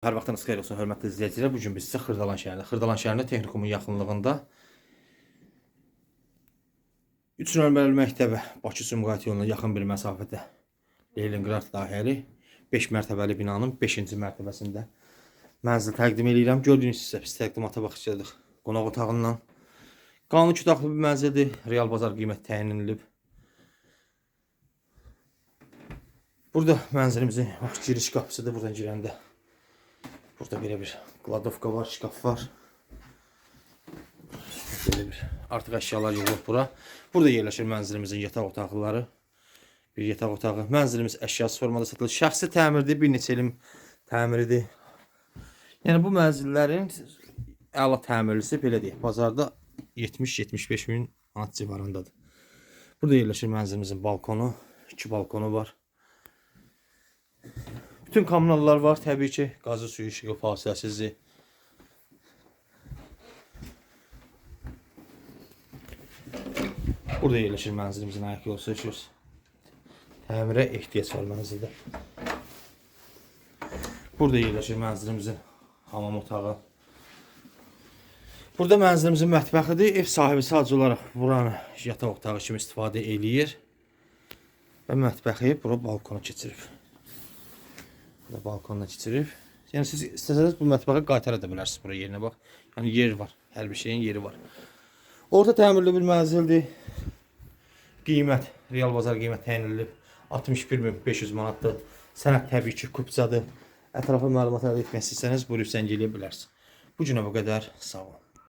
Hər vaxtınız xeyir olsun, hörmətli izləyicilər. Bu gün biz sizə Xırdalan şəhərində, Xırdalan şəhərində texnikumun yaxınlığında 3 nömrəli məktəbə Bakı Sumqayıt yoluna yaxın bir məsafədə Leningrad dairəli 5 mərtəbəli binanın 5-ci mərtəbəsində mənzil təqdim edirəm. Gördüyünüz sizə biz təqdimata baxacağıq. Qonaq otağından qanun iki otaqlı bir mənzildir. Real bazar qiymət təyin edilib. Burada mənzilimizin giriş qapısıdır. Buradan girəndə Burada belə bir kladovka var, şkaf var. Belə bir artıq əşyalar yığılıb bura. Burada yerləşir mənzilimizin yataq otaqları. Bir yataq otağı. Mənzilimiz əşyasız formada satılır. Şəxsi təmirdir, bir neçə ilin təmiridir. Yəni bu mənzillərin əla təmirlisi belə deyək, bazarda 70-75 min manat civarındadır. Burada yerləşir mənzilimizin balkonu, iki balkonu var. Bütün kommunallar var təbii ki. Qazı suyu, işığı, fasiləsizdir. Burada yerləşir mənzilimizin ayaq yolu seçiyoruz. Təmirə ehtiyac var mənzildə. Burada yerləşir mənzilimizin hamam otağı. Burada mənzilimizin mətbəxidir. Ev sahibi sadəcə olaraq buranı yataq otağı kimi istifadə eləyir. Və mətbəxi bura balkona keçirib. Burada balkonuna keçirib. Yəni siz istəsəniz bu mətbəxi qaytara da bilərsiniz bura yerinə bax. Yəni yer var. Hər bir şeyin yeri var. Orta təmirli bir mənzildir. Qiymət, real bazar qiymət təyin edilib 61500 manatdır. Sənəd təbii ki, kupçadır. Ətrafa məlumat əldə etmək istəsəniz buyurub zəng eləyə bilərsiniz. Bu günə bu qədər. Sağ olun.